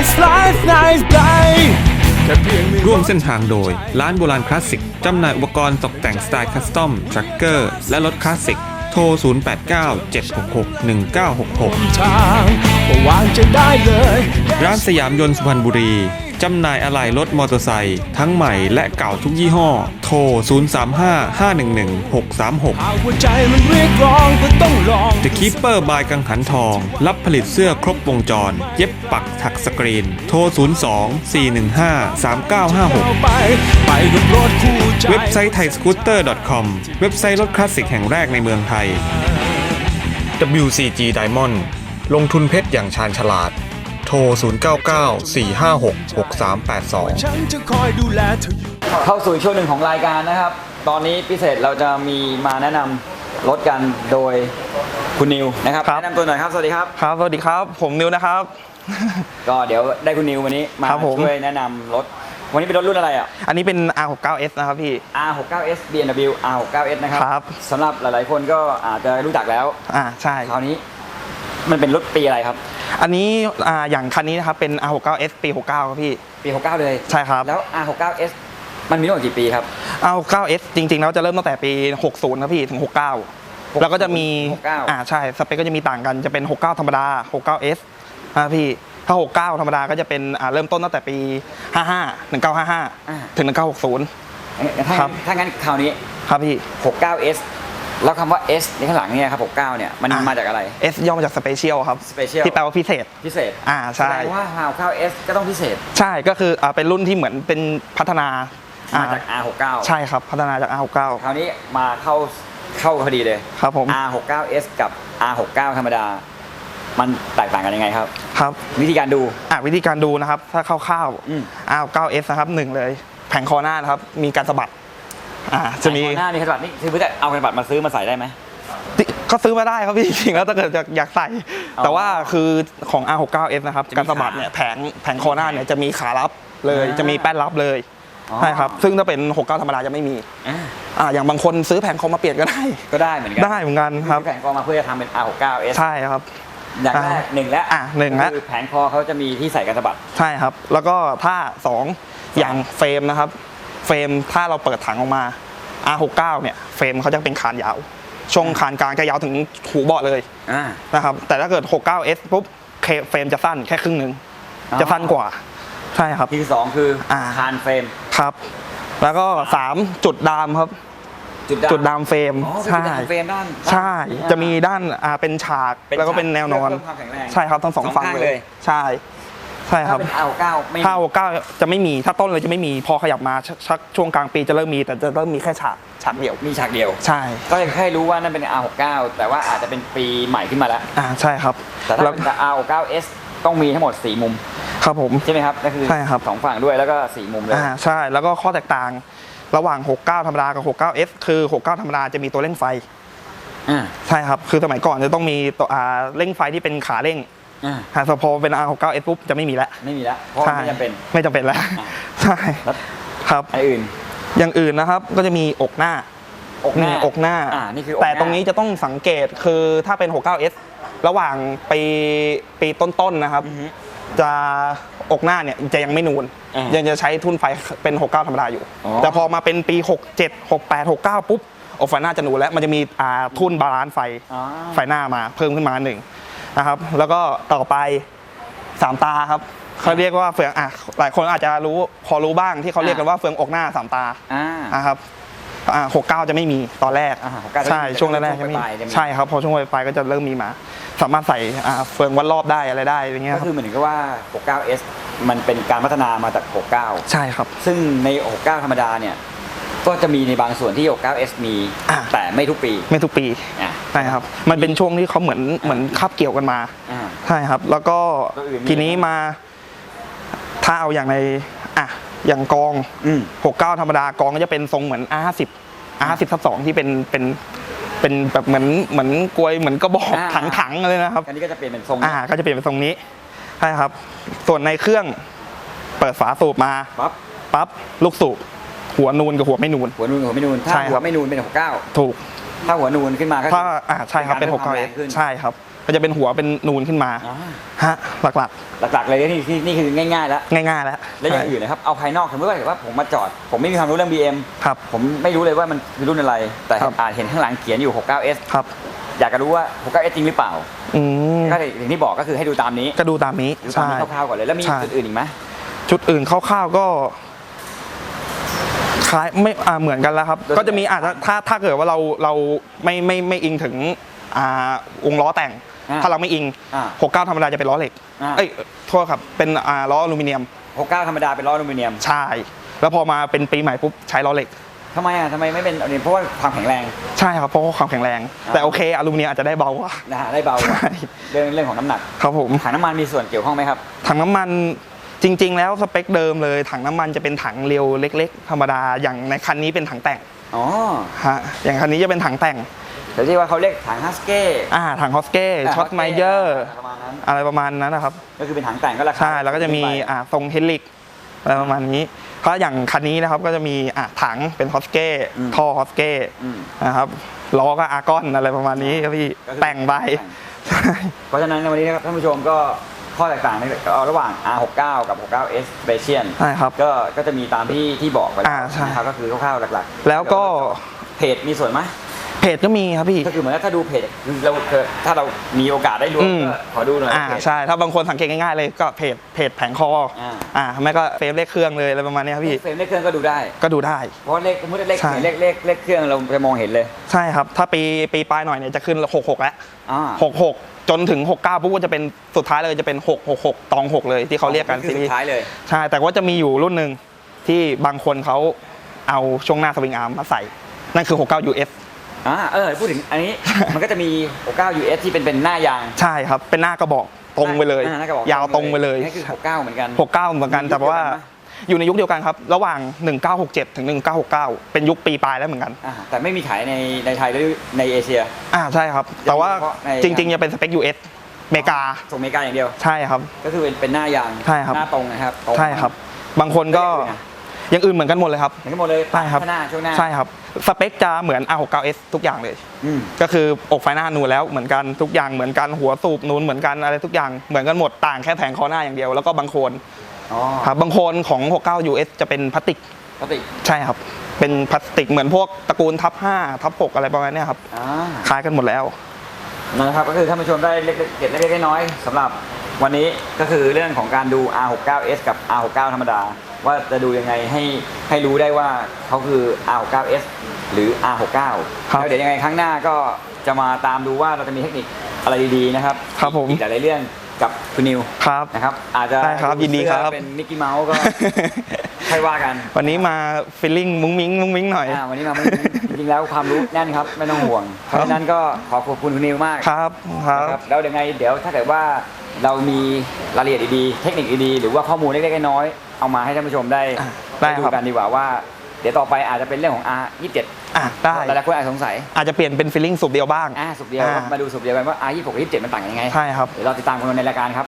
nice life nice day แค่เพียงมีร่วมเส้นทางโดย ร้านโบราณคลาสสิก จำหน่ายอุปกรณ์ตกแต่งสไตล์คัสตอมทรัคเกอร์ และรถคลาสสิก โทร 0897661966 ทางก็วางจะได้เลย ร้านสยามยนต์สุพรรณบุรี จำหน่ายอะไหล่รถมอเตอร์ไซค์ทั้งใหม่และเก่าทุกยี่ห้อ โทร 0355111636หากหัวใจมันเรียกร้องก็ต้องลอง The Keeper บายกังหันทอง รับผลิตเสื้อครบวงจร เย็บปักถักสกรีน โทร 02-415-3956ไปไปกับรถคู่ใจเว็บไซต์ไทยสกูตเตอร์ .com เว็บไซต์รถคลาสสิกแห่งแรกในเมืองไทย WCG Diamond ลงทุนเพชรอย่างชาญฉลาด โทร 0994566382ฉันจะคอยดูแลเธออยู่เข้าสู่ช่วงหนึ่งของรายการนะครับ ตอนนี้พิเศษเราจะมีมาแนะนำรถกันโดยคุณนิวนะครับครับแนะนำตัวหน่อยครับสวัสดีครับครับสวัสดีครับ ผมนิวนะครับ ก็เดี๋ยวได้คุณนิววันนี้มาครับผมช่วยแนะนำรถวันนี้เป็นรถรุ่นอะไรอะ อันนี้เป็น R69S นะครับพี่ R69S BMW R69S นะครับครับสำหรับหลายๆคนก็อาจจะรู้จักแล้ว อ่าใช่ คราวนี้มันเป็นรถปีอะไรครับ อันนี้อ่าอย่างคันนี้นะครับเป็น R69S ปี 69 ครับพี่ ปี 69 เลยใช่ครับ แล้ว R69S มันมีทั้งหมดกี่ปีครับ R69S จริงๆแล้วจะเริ่มตั้งแต่ปี 60 ครับพี่ถึง 69 แล้วก็จะมี69 อ่าใช่สเปคก็จะมีต่างกันจะเป็น 69 ธรรมดา 69S อ่าพี่ถ้า 69 ธรรมดาก็จะเป็นอ่าเริ่มต้นตั้งแต่ปี 55 1955 ถึง 1960 ถ้าครังั้บนถ้างั้นคราวนี้ ครับพี่ 69S แล้วคำว่า S ในข้างหลังเนี่ยครับ69เนี่ยมันอะ มาจากอะไร S ย่อมาจาก Special ครับ Special ที่แปลว่าพิเศษ พิเศษอ่าใช่ แสดงว่า 69S ก็ต้องพิเศษใช่ก็คืออ่าเป็นรุ่นที่เหมือนเป็นพัฒนามาอ่จาก R69 ใช่ครับพัฒนาจาก R69 คราวนี้มาเข้าเข้าพอดีเลย ครับผม R69S กับ R69 ธรรมดา มันแตกต่างกันยังไงครับ ครับวิธีการดู อะวิธีการดูนะครับ ถ้าคร่าวอืม ๆ R9S นะครับหนึ่งเลย แผงคอหน้านะครับ มีการสะบัด อ่าจะมีไอ้หน้ามีกระดาษนี่คือเพื่อจะเอากระดาษมาซื้อมาใส่ได้ไหม ก็ซื้อมาได้ครับพี่ จริงๆแล้วถ้าเกิดอยากอยากใส่ อ๋อแต่ว่าคือของ R69S นะครับ จะมีการสะบัดเนี่ยแผงแผงคอหน้าเนี่ยจะมีขารับเลยอ่า จะมีแป้นรับเลยอ๋อใช่ครับ ซึ่งถ้าเป็น 69 ธรรมดาจะไม่มีอ่าอ่าอย่างบางคนซื้อแผงคอมาเปลี่ยนก็ได้ ก็ได้เหมือนกัได้เหมือนกันครับ แผงคอมาเพื่อจะทำเป็น R69S ใช่ครับ อย่างแรกหนึ่งแล้วอะหนึ่งละคือแผงคอเขาจะมีที่ใส่กระสะบัดใช่ครับ แล้วก็ถ้า 2 อย่างเฟรมนะครับเฟรมถ้าเราเปิดถังออกมา R69 เนี่ยเฟรมเขาจะเป็นคานยาว ช่วงคานกลางจะยาวถึงหูเบาะเลยอ่านะครับ แต่ถ้าเกิด 69S ปุ๊บเคเฟรมจะสั้นแค่ครึ่งหนึ่งอ๋อจะสั้นกว่า ใช่ครับ ที่สองคืออาคานเฟรมครับ แล้วก็3จุดดามครับ จุดดำจุดดามเฟรมอ๋อเป็นใช่จุดดำเฟรมด้านใช่ด้านจะมีด้านอ่าเป็นฉากแล้วก็เป็นแนวนอนเพื่อเพิ่มความแข็งแรงใช่ครับทั้งสองสองฝั่งข้างเลเลยยใช่ ใช่คถ้ารับเป็น R69 ไม่มีถ้าโอเก้าจะไม่มีถ้าต้นเลยจะไม่มีพอขยับมาชักชักช่วงกลางปีจะเริ่มมี แต่จะเริ่มมีแค่ฉากฉากเดียว มีฉากเดียว ใช่ก็ยังแค่รู้ว่านั่นเป็น R69 แต่ว่าอาจจะเป็นปีใหม่ขึ้นมาแล้ว อ่าใช่ครับแต่ถ้าแล้วเป็น R69S ต้องมีทั้งหมด 4 มุม ครับผม ใช่ไหมครับนั่นคือใช่ครับ สองฝั่งด้วยแล้วก็ 4 มุมเลย อ่าใช่แล้วก็ข้อแตกต่างระหว่าง 69 ธรรมดากับ 69S คือ 69 ธรรมดาจะมีตัวเร่งไฟ อ่า ใช่ครับ คือสมัยก่อนจะต้องมีตัวอ่าเร่งไฟที่เป็นขาเร่งอ่า หากพอเป็น R69S ปุ๊บจะไม่มีแล้วไม่มีแล้วเพราะใช่ไม่จำเป็นไม่จำเป็นแล้วอ่าใช่แล้วครับอันอื่น อย่างอื่นนะครับก็จะมีอกหน้าอกหน้าอกหน้าอ่านี่คืออกหน้าแต่ตรงนี้จะต้องสังเกตคือถ้าเป็น 69S ระหว่างปีปีต้นๆนะครับอือฮึจะอกหน้าเนี่ยจะยังไม่นูนอ่ายัยังจะใช้ทุนไฟเป็น 69 ธรรมดาอยู่อ๋อแต่พอมาเป็นปี 67 68 69 ปุ๊บอกไฟหน้าจะนูนแล้วมันจะมีอ่าทุนบาลานซ์ไฟอ๋อไฟหน้ามาเพิ่มขึ้นมาหนึ่ง นะครับ แล้วก็ต่อไปสามตาครับเขาเรียกว่าเฟืองอะหลายคนอาจจะรู้พอรู้บ้างที่เขาเรียกกันว่าเฟืองอกหน้าสามตาอ่านะครับอ่าหกเก้าจะไม่มีตอนแรกอ่า69จะไม่มีใช่ช่วงแรกๆแต่จะไม่ช่วงปลายๆจะมีใช่ครับพอช่วงปลายๆก็จะเริ่มมีมา สามารถใส่อ่าเฟืองวัดรอบได้อะไรได้อย่างเงี้ยก็ครัคืบอเหมือนกับว่า 69S มันเป็นการพัฒนามาจาก 69 ใช่ครับ ซึ่งใน 69 ธรรมดาเนี่ยก็จะมีในบางส่วนที่ 69S มีอ่าแต่ไม่ทุกปี ไม่ทุกปีอ่า ใช่ครับ มันเป็นช่วงที่เขาเหมือนเหมือนคาบเกี่ยวกันมาอ่า ใช่ครับ แล้วก็ตัวอื่นมี ทีนี้มาถ้าเอาอย่างในอะอย่างกอง อืม 69 ธรรมดากองก็จะเป็นทรงเหมือน R50 R50 ทับ2ที่เป็นเป็นเป็นแบบเหมือนเหมือนกลวยเหมือนกระบอกอ่าถังถังๆเลยนะครับ อันนี้ก็จะเปลี่ยนเป็นทรงอ่าก็จะเปลี่ยนเป็นทรงนี้ใช่ครับ ส่วนในเครื่องเปิดฝาสูบมาปั๊บปั๊บลูกสูบหัวนูนกับหัวไม่นูน หัวนูนหัวไม่นูนถ้าใช่ครับ หัวไม่นูนเป็น69ถูก ถ้าหัวนูนขึ้นมาก็ถ้าอ่าใช่ครับเป็นการพิ่มความแรง69ขึ้นใช่ครับก็จะเป็นหัวเป็นนูนขึ้นมาอ่า ฮะหลักหลักๆเลยนี่นี่นี่คือง่ายๆแล้ว ๆ ง่ายๆแล้วแล้วอย่างอื่นนะครับเอาภายนอกสมมติว่าเกิดว่าผมมาจอด ผมไม่มีความรู้เรื่อง BM ครับ ผมไม่รู้เลยว่ามันคือรุ่นอะไร แต่ครับ อ่านเห็นข้างหลังเขียนอยู่ 69S ครับอยากจะรู้ว่า 69S จริงหรือเปล่าอืมก็อย่างที่บอกก็คือให้ดูตามนี้ก็ดูตามนี้ดูตามใช่ นี้คร่าวๆก่อนเลยแล้วมีใช่ จุดอื่นอีกไหม จุดอื่นคร่าวๆก็ คล้ายไม่อ่าเหมือนกันแล้วครับ ก็จะมีอาจจะถ้าถ้าเกิดว่าเราเราไม่ไม่ไม่อิงถึงอ่าวงล้อแต่ง อ่าถ้าเราไม่อิง อ่า69 ธรรมดาจะเป็นล้อเหล็กอ่า เอ้ยโทษครับเป็นอ่าล้ออลูมิเนียม69 ธรรมดาเป็นล้ออลูมิเนียมใช่แล้วพอมาเป็นปีใหม่ปุ๊บใช้ล้อเหล็ก ทำไมอะทำไมไม่เป็นอลูมิเนียมเพราะว่าความแข็งแรง ใช่ครับเพราะว่าความแข็งแรง อ่า แต่โอเคอลูมิเนียมอาจจะได้เบากว่า นะฮะได้เบากว่าใช่ เรื่องเรื่องของน้ำหนักครับผมถังน้ำมันมีส่วนเกี่ยวข้องไหมครับ ถังน้ำมัน จริง ๆ แล้วสเปคเดิมเลยถังน้ำมันจะเป็นถังเรียวเล็ก ๆ ธรรมดาอย่างในคันนี้เป็นถังแต่งอ๋อฮะอย่างคันนี้จะเป็นถังแต่งแต่ที่ว่าเขาเรียกถังฮัสเก้อ่าถังฮอสเก้ช็อตไมเยอร์ประมาณนั้นอะไรประมาณนั้นนะครับ ก็คือเป็นถังแต่งก็ราคาใช่แล้วก็จะมีขึ้นไปอ่าทรงเฮลิกอะไรประมาณนี้เพราะอย่างคันนี้นะครับก็จะมีอ่าถังเป็นฮอสเก้อืมท่อฮอสเก้อืมนะครับล้อก็อาร์กอนอะไรประมาณนี้ครับพี่ก็คือแต่งไปใช่เพราะฉะนั้นในวันนี้นะครับท่านผู้ชมก็ ข้อแตกต่างในเอาระหว่าง R69 กับ 69S Special ใช่ครับก็ก็จะมีตามที่ที่บอกไปแล้วอ่าใช่ นะครับก็คือคร่าวๆหลักๆ แล้วก็ เพจมีส่วนไหม เพจก็มีครับพี่ ก็คือเหมือนว่าถ้าดูเพจคือเราเกิดถ้าเรามีโอกาสได้รู้อืม ก็ขอดูหน่อยอ่าเพจ ใช่ถ้าบางคนสังเกตง่ายๆเลยก็เพจเพจแผงคออา อ่าไม่ก็เฟรมเลขเครื่องเลยอะไรประมาณนี้ครับพี่เฟรมเลขเครื่องก็ดูได้ ก็ดูได้ เพราะว่าเลขสมมติเลขใช่ เลขเลขเลขเครื่องเราจะมองเห็นเลยใช่ครับ ถ้าปีปีปลายหน่อยเนี่ยจะขึ้น 66 แล้ว อ่า66 จนถึง 69ปุ๊บก็จะเป็นสุดท้ายเลยจะเป็น 666 ตอง 6 เลยที่เขาเรียกกันคือซีรีสุส์ดท้ายเลย ใช่ แต่ว่าจะมีอยู่รุ่นหนึ่งที่บางคนเขาเอาช่วงหน้าสวิงอาร์มมาใส่ นั่นคือ 69 US อ่าเออพูดถึงอันนี้ มันก็จะมี69 US ที่เป็นเป็นหน้ายางใช่ครับ เป็นหน้ากระบอกตรงไปเลย อ่าหน้ากระบอกยาวตรงไปเลยนี่คือ69เหมือนกัน 69เหมือนกัน แต่ว่า อยู่ในยุคเดียวกันครับ ระหว่าง 1967 ถึง 1969 เป็นยุคปีปลายแล้วเหมือนกัน อ่าแต่ไม่มีขายในในไทยหรือในเอเชีย อ่าใช่ครับ แต่ว่าเฉพาะในจริงๆจะเป็นสเปค US อเมริกา ส่งอเมริกาอย่างเดียว ใช่ครับ ก็คือเป็นเป็นหน้ายางใช่ครับ หน้าตรงนะครับตรงใช่ครับ บางคนก็ไม่ได้เลยนะ อย่างอื่นเหมือนกันหมดเลยครับ เหมือนกันหมดเลยใช่ครับข้างหน้าช่วงหน้า ใช่ครับ สเปคจะเหมือน R69S ทุกอย่างเลย อืม ก็คืออกไฟหน้านูนแล้วเหมือนกันทุกอย่างเหมือนกันหัวสูบนูนเหมือนกันอะไรทุกอย่างเหมือนกันหมดต่างแค่แผงคอหน้าอย่างเดียวแล้วก็บางโคนอ๋อครับบางโคนของ 69 US จะเป็นพลาสติกปกติใช่ครับ เป็นพลาสติกเหมือนพวกตระกูลทับ5ทับ6อะไรประมาณเนี้ยครับอ่า คล้ายกันหมดแล้ว นะครับก็คือท่านผู้ชมได้เล็กๆเก็บเล็กๆน้อยๆสำหรับ วันนี้ก็คือเรื่องของการดู R69S กับ R69 ธรรมดา ว่าจะดูยังไงให้ให้รู้ได้ว่าเขาคือ R69S หรือ R69 ครับแล้วเดี๋ยวยังไงครั้งหน้าก็จะมาตามดูว่าเราจะมีเทคนิคอะไรดีๆนะครับครับผมอีกหลายๆเรื่องกับคุณนิวครับนะครับ อาจจะได้ครับยินดีครับเสื้อเป็นมิกกี้เมาส์ก็ค่อยว่ากัน วันนี้มาฟิลลิ่งมุ้งมิ้งมุ้งมิ้งหน่อยอ่าวันนี้มาจริงๆแล้วความรู้แน่นครับไม่ต้องห่วงเพราะฉะนั้นก็ขอขอบคุณคุณนิวมากครับครันะครับบแล้วยังไงเดี๋ยวถ้าเกิดว่า เรามีรายละเอียดดีๆเทคนิคดีๆหรือว่าข้อมูลเล็กๆน้อยๆเอามาให้ท่านผู้ชมได้อะได้ดูครับกันดีกว่าว่า เดี๋ยวต่อไปอาจจะเป็นเรื่องของ R27 อะได้หลายๆคนอาจสงสัย อาจจะเปลี่ยนเป็นฟิลลิ่งสูบเดียวบ้างอ่าสุดเดียวอ่ามาดูสุดเดียวกันว่า R26 กับ27มันต่างกันยังไงใช่ครับเดี๋ยวเราติดตามกันในรายการครับ